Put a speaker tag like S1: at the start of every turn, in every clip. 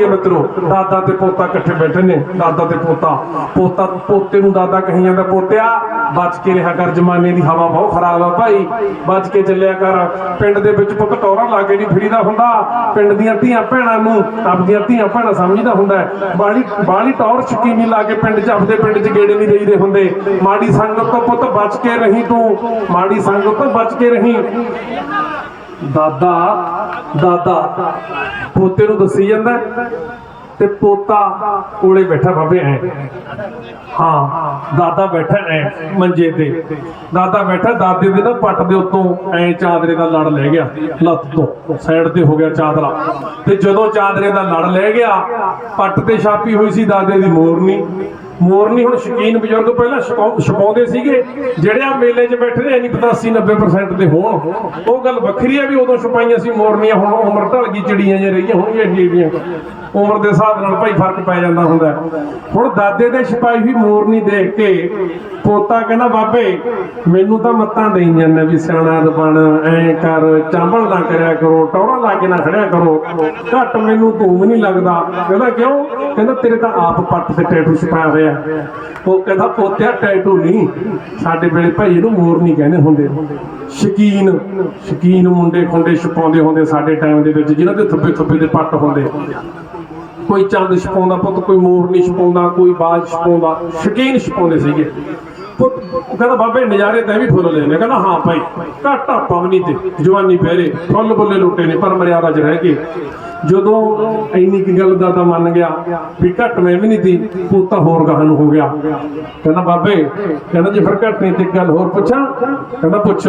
S1: ਗਈ ਮਿੱਤਰੋ। ਦਾਦਾ ਤੇ ਪੋਤਾ ਇਕੱਠੇ ਬੈਠੇ ਨੇ। ਦਾਦਾ ਤੇ ਪੋਤਾ। ਪੋਤਾ, ਪੋਤੇ ਨੂੰ ਦਾਦਾ ਕਹੀ ਜਾਂਦਾ ਪੋਤਿਆ, ਬਚ ਕੇ ਰਿਹਾ ਕਰ ਜਮਾਨੇ ਦੀ ਹਵਾ ਬਹੁਤ ਖਰਾਬ ਆ ਭਾਈ। ਬਚ ਕੇ ਚੱਲਿਆ ਕਰ। ਪਿੰਡ ਦੇ ਵਿੱਚ ਪੁੱਤ ਟੋਰਾ ਲਾ ਕੇ ਨਹੀਂ ਫਿਰੀਦਾ ਹੁੰਦਾ। ਪਿੰਡ ਦੀਆਂ ਧੀਆਂ ਭੈਣਾਂ ਨੂੰ ਆਪਦੀਆਂ ਧੀਆਂ ਭੈਣਾਂ ਸਮਝਦਾ ਹੁੰਦਾ ਹੈ। ਬਾਲੀ ਬਾਲੀ ਟੌਰ ਸ਼ਕੀਨੀ ਲਾ ਕੇ ਪਿੰਡ 'ਚ ਆਪਦੇ ਪਿੰਡ 'ਚ ਗੇੜੇ ਨਹੀਂ ਦੇਈਦੇ ਹੁੰਦੇ। ਮਾੜੀ ਸੰਗਤ ਤੋਂ ਪੁੱਤ ਬਚ ਕੇ ਰਹੀ ਤੂੰ। ਮਾੜੀ ਸੰਗਤ ਤੋਂ ਬਚ ਕੇ ਰਹੀ। ਦਾਦਾ ਦਾਦਾ। ਪੋਤੇ ਨੂੰ ਦੱਸੀ ਜਾਂਦਾ ਤੇ ਪੋਤਾ ਕੋਲੇ ਬੈਠਾ ਬਾਬੇ, ਐ। ਹਾਂ, ਦਾਦਾ ਬੈਠਾ, ਐ, ਮੰਜੇ ਤੇ। ਦਾਦਾ ਬੈਠਾ, ਦਾਦੇ ਦੇ ਨਾ ਪੱਟ ਦੇ ਉੱਤੋਂ, ਐ ਚਾਦਰੇ ਦਾ ਲੜ ਲੈ ਗਿਆ, ਲੱਤ ਤੋਂ। ਸਾਈਡ ਤੇ ਹੋ ਗਿਆ ਚਾਦਰਾ। ਤੇ ਜਦੋਂ ਚਾਦਰੇ ਦਾ ਲੜ ਲੈ ਗਿਆ, ਪੱਟ ਤੇ ਛਾਪੀ ਹੋਈ ਸੀ ਦਾਦੇ ਦੀ ਮੋਰਨੀ। ਮੋਰਨੀ ਹੁਣ ਸ਼ਕੀਨ ਬਜ਼ੁਰਗ ਪਹਿਲਾਂ ਛਪਾਉ- ਛਪਾਉਂਦੇ ਸੀਗੇ, ਜਿਹੜੇ ਆ ਮੇਲੇ 'ਚ ਬੈਠੇ ਨੇ ਨਹੀਂ ਪਤਾ 80 90% ਦੇ ਹੋਣ। ਉਹ ਗੱਲ ਵੱਖਰੀ ਆ ਵੀ ਉਦੋਂ ਛਪਾਈਆਂ ਸੀ ਮੋਰਨੀਆਂ, ਹੁਣ ਉਮਰ ਢਲ ਗਈ, ਚਿੜੀਆਂ ਜਿਹੀਆਂ ਰਹੀਆਂ ਹੋਣਗੀਆਂ ਜੀਵੀਆਂ ਉਮਰ ਦੇ ਹਿਸਾਬ ਨਾਲ ਭਾਈ ਫ਼ਰਕ ਪੈ ਜਾਂਦਾ ਹੁੰਦਾ। ਹੁਣ ਦਾਦੇ ਦੇ ਛਪਾਈ ਹੋਈ ਮੋਰਨੀ ਦੇਖ ਕੇ ਪੋਤਾ ਕਹਿੰਦਾ, ਬਾਬੇ, ਮੈਨੂੰ ਤਾਂ ਮੱਤਾਂ ਦੇਈ ਜਾਂਦਾ ਵੀ ਸਿਆਣਾ ਬਣ, ਐ ਕਰ, ਚਾਂਬਲ ਨਾ ਕਰਿਆ ਕਰੋ, ਟੌਰਾ ਲਾ ਕੇ ਨਾ ਖੜਿਆ ਕਰੋ। ਘੱਟ ਮੈਨੂੰ ਤੂੰ ਨਹੀਂ ਲੱਗਦਾ। ਕਹਿੰਦਾ, ਕਿਉਂ? ਕਹਿੰਦਾ, ਤੇਰੇ ਤਾਂ ਆਪ ਪੱਟ ਤੇ ਟੈਟੂ ਛਪਾਇਆ ਹੋਇਆ ਉਹ ਕਹਿੰਦਾ, ਪੋਤਿਆ ਟੈਟੂ ਨਹੀਂ। ਸਾਡੇ ਵੇਲੇ ਭਾਈ ਇਹਨੂੰ ਮੋਰਨੀ ਕਹਿੰਦੇ ਹੁੰਦੇ। ਸ਼ਕੀਨ ਸ਼ਕੀਨ ਮੁੰਡੇ ਖੁੰਡੇ ਛਪਾਉਂਦੇ ਹੁੰਦੇ ਸਾਡੇ ਟਾਈਮ ਦੇ ਵਿੱਚ, ਜਿਨ੍ਹਾਂ ਦੇ ਥੱਬੇ ਥੱਬੇ ਦੇ ਪੱਟ ਹੁੰਦੇ। ਕੋਈ ਚੰਦ ਛਪਾਉਂਦਾ ਪੁੱਤ, ਕੋਈ ਮੋਰ ਨਹੀਂ ਛਪਾਉਂਦਾ, ਕੋਈ ਬਾਜ ਛਪਾਉਂਦਾ। ਸ਼ਕੀਨ ਛਪਾਉਂਦੇ ਸੀਗੇ। ਉਹ ਕਹਿੰਦਾ, ਬਾਬੇ, ਨਜ਼ਾਰੇ ਤਾਂ ਵੀ ਫੁੱਲ ਲੈਣੇ ਕਹਿੰਦਾ, ਹਾਂ ਭਾਈ, ਘਾਟਾ ਪਵਨੀ ਤੇ ਜਵਾਨੀ ਪਹਿਰੇ, ਫੁੱਲ ਬੁੱਲੇ ਲੁੱਟੇ ਨੇ, ਪਰ ਮਰਿਆਦਾ 'ਚ ਰਹਿ ਕੇ। ਜਦੋਂ ਇੰਨੀ ਕੀ ਗੱਲ ਦਾ ਤਾਂ ਮੰਨ ਗਿਆ ਵੀ ਘੱਟ ਮੈਂ ਵੀ ਨਹੀਂ ਦੀ ਪੋਤਾ ਹੋਰ ਗਾਹ ਨੂੰ ਹੋ ਗਿਆ। ਕਹਿੰਦਾ, ਬਾਬੇ, ਕਹਿੰਦਾ, ਜੇ ਫਿਰ ਘੱਟ ਨਹੀਂ ਤੇ ਗੱਲ ਹੋਰ ਪੁੱਛਾਂ? ਕਹਿੰਦਾ, ਪੁੱਛ,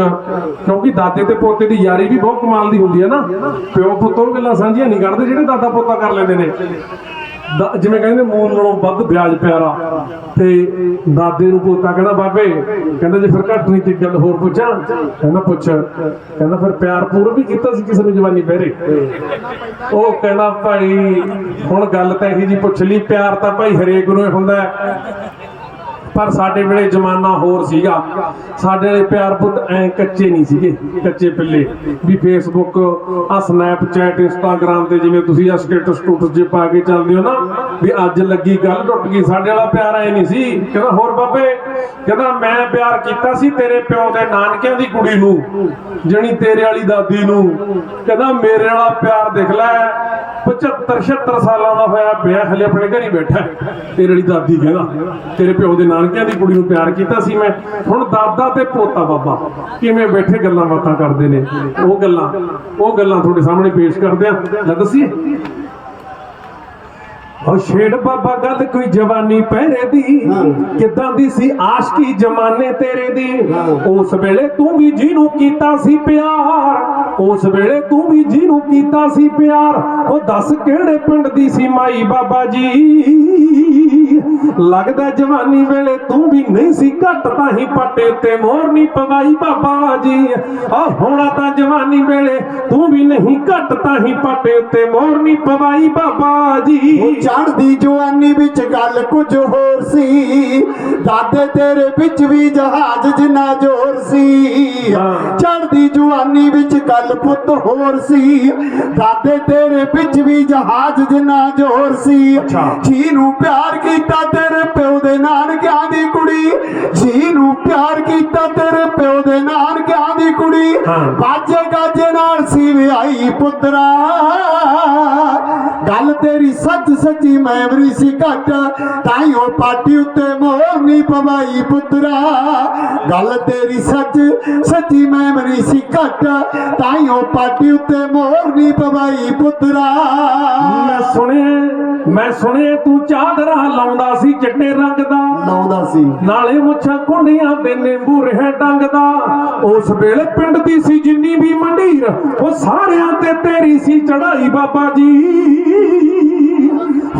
S1: ਕਿਉਂਕਿ ਦਾਦੇ ਤੇ ਪੋਤੇ ਦੀ ਯਾਰੀ ਵੀ ਬਹੁਤ ਕਮਾਲ ਦੀ ਹੁੰਦੀ ਹੈ ਨਾ। ਪਿਓ ਪੁੱਤ ਉਹ ਗੱਲਾਂ ਸਾਂਝੀਆਂ ਨਹੀਂ ਕਰਦੇ ਜਿਹੜੇ ਦਾਦਾ ਪੋਤਾ ਕਰ ਲੈਂਦੇ ਨੇ। ਜਿਵੇਂ ਕਹਿੰਦੇ ਮੂਲ ਨਾਲੋਂ ਵੱਧ ਵਿਆਜ ਪਿਆਰਾ। ਤੇ ਦਾਦੇ ਨੂੰ ਪੋਤਾ ਕਹਿੰਦਾ, ਬਾਬੇ, ਕਹਿੰਦਾ ਜੇ ਫਿਰ ਘੱਟ ਨਹੀਂ ਤੇ ਗੱਲ ਹੋਰ ਪੁੱਛਾਂ? ਕਹਿੰਦਾ, ਪੁੱਛ। ਕਹਿੰਦਾ, ਫਿਰ ਪਿਆਰ ਪੂਰ ਵੀ ਕੀਤਾ ਸੀ ਕਿਸੇ ਨੂੰ ਜਵਾਨੀ ਪਹਿਰੇ? ਉਹ ਕਹਿੰਦਾ, ਭਾਈ, ਹੁਣ ਗੱਲ ਤਾਂ ਇਹੀ ਜੀ ਪੁੱਛ ਲਈ, ਪਿਆਰ ਤਾਂ ਭਾਈ ਹਰੇਕ ਨੂੰ ਹੀ ਹੁੰਦਾ ਪਰ ਸਾਡੇ ਵੇਲੇ ਜ਼ਮਾਨਾ ਹੋਰ ਸੀਗਾ। ਸਾਡੇ ਵਾਲੇ ਪਿਆਰ ਪੁੱਤ ਐ ਕੱਚੇ ਨਹੀਂ ਸੀਗੇ, ਕੱਚੇ ਪਿੱਲੇ। ਵੀ ਫੇਸਬੁੱਕ ਆ ਸਨੈਪਚੈਟ ਇੰਸਟਾਗ੍ਰam ਤੇ ਜਿਵੇਂ ਤੁਸੀਂ ਆ ਸਟੇਟਸ ਸਟੂਟਸ ਜੇ ਪਾ ਕੇ ਚੱਲਦੇ ਹੋ ਨਾ, ਵੀ ਅੱਜ ਲੱਗੀ ਗੱਲ ਟੁੱਟ ਗਈ, ਸਾਡੇ ਵਾਲਾ ਪਿਆਰ ਐ ਨਹੀਂ ਸੀ। ਕਹਿੰਦਾ, ਹੋਰ ਬਾਬੇ? ਕਹਿੰਦਾ, ਮੈਂ ਪਿਆਰ ਕੀਤਾ ਸੀ ਤੇਰੇ ਪਿਓ ਦੇ ਨਾਨਕਿਆਂ ਦੀ ਕੁੜੀ ਨੂੰ, ਜਣੀ ਤੇਰੇ ਵਾਲੀ ਦਾਦੀ ਨੂੰ। ਕਹਿੰਦਾ, ਮੇਰੇ ਵਾਲਾ ਪਿਆਰ ਦੇਖ ਲੈ 75 76 ਸਾਲਾਂ ਦਾ ਹੋਇਆ, ਵਿਆਹ ਹਲੇ ਆਪਣੇ ਘਰ ਬੈਠਾ ਤੇਰੇ ਵਾਲੀ ਦਾਦੀ ਕਹਿੰਦਾ, ਤੇਰੇ ਪਿਓ ਦੇ ਨਾਨਕਿਆਂ ਦੀ ਕੁੜੀ ਨੂੰ ਪਿਆਰ ਕੀਤਾ ਸੀ ਮੈਂ। ਹੁਣ ਦਾਦਾ ਤੇ ਪੋਤਾ ਬਾਬਾ ਕਿਵੇਂ ਬੈਠੇ ਗੱਲਾਂ ਬਾਤਾਂ ਕਰਦੇ ਨੇ? ਉਹ ਗੱਲਾਂ ਉਹ ਗੱਲਾਂ ਤੁਹਾਡੇ ਸਾਹਮਣੇ ਪੇਸ਼ ਕਰਦੇ ਆ। ਲੈ ਦੱਸੀਏ। ਉਹ ਛੇੜ ਬਾਬਾ ਗੱਲ ਕੋਈ ਜਵਾਨੀ ਪਹਿਰੇ ਦੀ। ਕਿਦਾਂ ਦੀ ਸੀ ਆਸ਼ਕੀ ਜਮਾਨੇ ਤੇਰੇ ਦੀ। ਉਸ ਵੇਲੇ ਤੂੰ ਵੀ ਜਿਹਨੂੰ ਕੀਤਾ ਸੀ ਪਿਆਰ। ਉਸ ਵੇਲੇ ਤੂੰ ਵੀ ਜਿਹਨੂੰ ਕੀਤਾ ਸੀ ਪਿਆਰ। ਉਹ ਦੱਸ ਕਿਹੜੇ ਪਿੰਡ ਦੀ ਸੀ ਮਾਈ ਬਾਬਾ ਜੀ? ਲੱਗਦਾ ਜਵਾਨੀ ਵੇਲੇ ਤੂੰ ਵੀ ਨਹੀਂ ਸੀ ਘੱਟ ਤਾਂ ਹੀ ਪੱਟੇ ਉੱਤੇ ਮੋਰ ਨਹੀਂ ਪਵਾਈ ਬਾਬਾ ਜੀ। ਆ ਹੋਣਾ ਤਾਂ ਜਵਾਨੀ ਵੇਲੇ ਤੂੰ ਵੀ ਨਹੀਂ ਘੱਟ ਤਾਂ ਹੀ ਪੱਟੇ ਉੱਤੇ ਮੋਰ ਨਹੀਂ ਪਵਾਈ ਬਾਬਾ ਜੀ।
S2: ਚੜ੍ਹਦੀ ਜਵਾਨੀ ਵਿੱਚ ਗੱਲ ਕੁਝ ਹੋਰ ਸੀ। ਦਾਦੇ ਤੇਰੇ ਵਿੱਚ ਵੀ ਜਹਾਜ਼ ਜਿੰਨਾ ਜ਼ੋਰ ਸੀ।
S1: ਹਾਂ।
S2: ਚੜ੍ਹਦੀ ਜਵਾਨੀ ਵਿੱਚ ਗੱਲ ਪੁੱਤ ਹੋਰ ਸੀ। ਦਾਦੇ ਤੇਰੇ ਵਿੱਚ ਵੀ ਜਹਾਜ਼ ਜਿੰਨਾ ਜ਼ੋਰ ਸੀ।
S1: ਅੱਛਾ।
S2: ਜਿਹਨੂੰ ਪਿਆਰ ਕੀਤਾ ਤੇਰੇ ਪਿਓ ਦੇ ਨਾਨਕਿਆਂ ਦੀ ਕੁੜੀ। ਜਿਹਨੂੰ ਪਿਆਰ ਕੀਤਾ ਤੇਰੇ ਪਿਓ ਦੇ ਨਾਨਕਿਆਂ ਦੀ ਕੁੜੀ। ਬਾਜੇ ਗਾਜੇ ਨਾਲ ਸੀ ਵਿਆਹੀ ਪੁੱਤਰਾ। ਗੱਲ ਤੇਰੀ ਸੱਚ ਸੱਚੀ ਮੈਮਰੀ ਸੀ ਘੱਟ। ਤਾਈ ਉਹ ਪਾਟੀ ਉੱਤੇ ਮੋਹਰ ਨਹੀਂ ਪਵਾਈ ਪੁੱਤਰਾ। ਗੱਲ ਤੇਰੀ ਸੱਚ ਸੱਚੀ ਮੈਮਰੀ ਸੀ ਘੱਟ। ਤਾਈ ਉਹ ਪਾਟੀ ਉੱਤੇ ਮੋਹਰ ਨਹੀਂ ਪਵਾਈ ਪੁੱਤਰਾ।
S1: ਮੈਂ ਸੁਣਿਆ ਮੈਂ ਸੁਣਿਆ ਤੂੰ ਚਾਦਰਾ ਲਾਉਂਦਾ ਸੀ ਚਿੱਟੇ ਰੰਗ ਦਾ।
S2: ਲਾਉਂਦਾ ਸੀ।
S1: ਨਾਲੇ ਮੁੱਛਾਂ ਕੁੰਡੀਆਂ ਤੇ ਨਿੰਬੂ ਰਹਿ ਡੰਗਦਾ ਉਸ ਵੇਲੇ ਪਿੰਡ ਦੀ ਸੀ ਜਿੰਨੀ ਵੀ ਮੰਡੀਰ ਉਹ ਸਾਰਿਆਂ ਤੇ ਤੇਰੀ ਸੀ ਚੜਾਈ ਬਾਬਾ ਜੀ।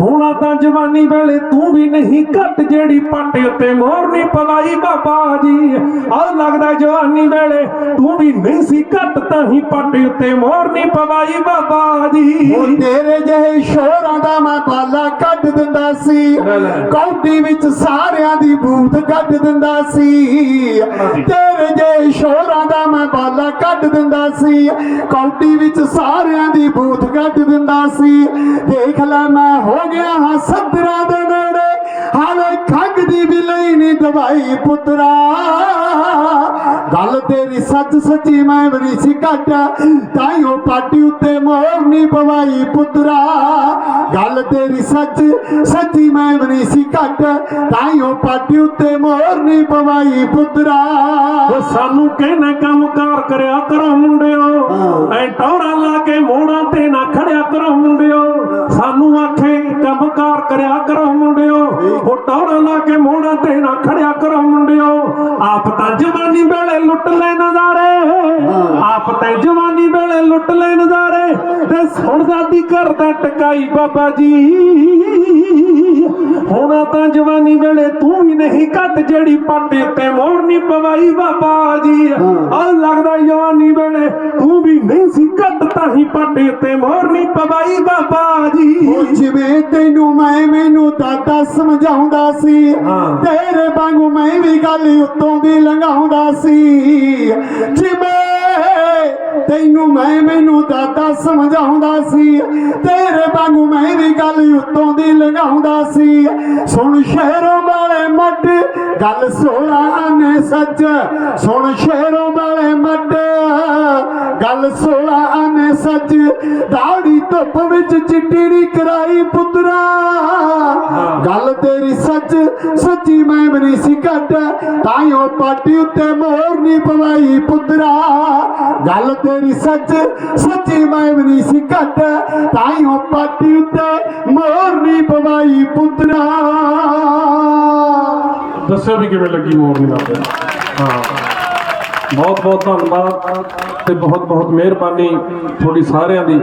S1: ਹੋਣਾ ਤਾਂ ਜਵਾਨੀ ਵੇਲੇ ਤੂੰ ਵੀ ਨਹੀਂ ਘੱਟ ਜਿਹੜੀ ਪੱਟ ਉੱਤੇ ਮੋਹਰ ਨਹੀਂ ਪਵਾਈ ਬਾਬਾ ਜੀ। ਆ ਲੱਗਦਾ ਜਵਾਨੀ ਵੇਲੇ ਤੂੰ ਵੀ ਨਹੀਂ ਸੀ ਘੱਟ ਤਾਂ ਹੀ ਪੱਟ ਉੱਤੇ ਮੋਹਰ ਨਹੀਂ ਪਵਾਈ ਬਾਬਾ ਜੀ।
S2: ਉਹ ਤੇਰੇ ਜਿਹੇ ਸ਼ੋਰਾਂ ਦਾ ਮੈਂ ਬਾਲਾ ਕੱਢ ਦਿੰਦਾ ਸੀ। ਕੌਡੀ ਵਿੱਚ ਸਾਰਿਆਂ ਦੀ ਬੂਥ ਕੱਢ ਦਿੰਦਾ ਸੀ। ਤੇਰੇ ਜੇ ਸ਼ੋਰਾਂ ਦਾ ਮੈਂ ਬਾਲਾ ਕੱਢ ਦਿੰਦਾ ਸੀ। ਕੌਡੀ ਵਿੱਚ ਸਾਰਿਆਂ ਦੀ ਬੂਥ ਕੱਢ ਦਿੰਦਾ ਸੀ। ਦੇਖ ਲੈ ਮੈਂ ਹੋ ਗਿਆ ਹਾਂ ਸੱਤਰਾਂ ਦੇ ਨੇੜੇ। ਹਾਲੇ ਖੰਗ ਦੀ ਵੀ ਲਈ ਨਹੀਂ ਦਵਾਈ ਪੁੱਤਰਾ। ਗੱਲ ਤੇਰੀ ਸੱਚ ਸੱਚੀ ਮੈਂ ਵੀ ਸੀ ਘੱਟ ਤਾਈਓ ਪਾਟੀ ਉੱਤੇ ਮੋਹਰ ਨਹੀਂ ਪਵਾਈ ਪੁੱਤਰਾ। ਗੱਲ ਤੇਰੀ ਸੱਚ ਸੱਚੀ ਮੈਂ ਵੀ ਸੀ ਘੱਟ ਤਾਈਓ ਪਾਟੀ ਉੱਤੇ ਮੋਹਰ ਨਹੀਂ ਪਵਾਈ ਪੁੱਤਰਾ।
S1: ਉਹ ਸਾਨੂੰ ਕਹਿਣਾ ਕੰਮਕਾਰ ਕਰਿਆ ਕਰੋ ਮੁੰਡਿਓ। ਐ ਟੌਰਾ ਲਾ ਕੇ ਮੋੜਾਂ ਤੇ ਨਾ ਖੜਿਆ ਕਰੋ ਮੁੰਡਿਓ। ਕਰਿਆ ਕਰੋ ਮੁੰਡਿਓ। ਉਹ ਟੌਰਾ ਲਾ ਕੇ ਮੋੜਾਂ ਤੇ ਨਾ ਖੜਿਆ ਕਰੋ ਮੁੰਡਿਓ। ਆਪ ਤਾਂ ਜਵਾਨੀ ਵੇਲੇ ਲੁੱਟ ਲੈ ਨਜ਼ਾਰੇ। ਆਪ ਤਾਂ ਜਵਾਨੀ ਵੇਲੇ ਲੁੱਟ ਲੈ ਨਜ਼ਾਰੇ। ਤੇ ਸੁਣ ਦਾਦੀ ਕਰਦਾ ਟਕਾਈ ਬਾਬਾ ਜੀ। ਹੁਣ ਤਾਂ ਜਵਾਨੀ ਵੇਲੇ ਤੂੰ ਵੀ ਨਹੀਂ ਘੱਟ ਜਿਹੜੀ ਪੱਟ ਉੱਤੇ ਮੋੜ ਨਹੀਂ ਪਵਾਈ ਬਾਬਾ ਜੀ ਆ ਲੱਗਦਾ ਜਵਾਨੀ ਵੇਲੇ ਤੂੰ ਵੀ ਨਹੀਂ ਸੀ ਘੱਟ ਤਾਂ ਹੀ ਪੱਟ ਉੱਤੇ ਮੋੜ ਨਹੀਂ ਪਵਾਈ ਬਾਬਾ
S2: ਉਹ
S1: ਜੀ
S2: ਜਿਵੇਂ ਤੈਨੂੰ ਮੈਂ ਮੈਨੂੰ ਦਾਦਾ ਸਮਝਾਉਂਦਾ ਸੀ। ਤੇਰੇ ਵਾਂਗੂ ਮੈਂ ਵੀ ਗੱਲ ਉੱਤੋਂ ਦੀ ਲੰਘਾਉਂਦਾ ਸੀ। ਜਿਵੇਂ ਤੈਨੂੰ ਮੈਂ ਮੈਨੂੰ ਦਾਦਾ ਸਮਝਾਉਂਦਾ ਸੀ ਤੇਰੇ ਵਾਂਗੂ ਮੈਂ ਵੀ ਗੱਲ ਉੱਤੋਂ ਦੀ ਲੰਘਾਉਂਦਾ ਸੀ। ਸੁਣ ਸ਼ਹਿਰੋਂ ਵਾਲੇ ਮੱਟ ਗੱਲ ਸੋਹਣਾ ਨੇ ਸੱਚ। ਸੁਣ ਸ਼ਹਿਰੋਂ ਵਾਲੇ ਮੱਟ ਗੱਲ ਸੋਹਣਾ ਨੇ ਸੱਚ ਦਾੜੀ ਧੁੱਪ ਵਿੱਚ ਚਿੱਟੀ ਕਰਾਈ ਪੁੱਤਰਾ। ਗੱਲ ਤੇਰੀ ਸੱਚ ਸੱਚੀ ਮੈਂ ਨਹੀਂ ਸੀ ਘੱਟ ਤਾਈਓ ਪਾਟੀ ਉੱਤੇ ਮੋਹਰ ਨਹੀਂ ਪਵਾਈ ਪੁੱਤਰਾ। ਗੱਲ ਤੇਰੀ ਸੱਚ ਸੱਚੀ ਮੈਂ ਨਹੀਂ ਸੀ ਘੱਟ ਤਾਈਓ ਪਾਟੀ ਉੱਤੇ ਮੋਹਰ ਨਹੀਂ ਪਵਾਈ ਪੁੱਤਰਾ।
S1: ਦੱਸੋ ਵੀ ਕਿਵੇਂ ਲੱਗੀ ਨਹੀਂ ਲਾਉਂਦੇ ਹਾਂ। ਬਹੁਤ ਬਹੁਤ ਧੰਨਵਾਦ। ਤੇ ਬਹੁਤ ਬਹੁਤ ਮਿਹਰਬਾਨੀ ਤੁਹਾਡੀ ਸਾਰਿਆਂ ਦੀ।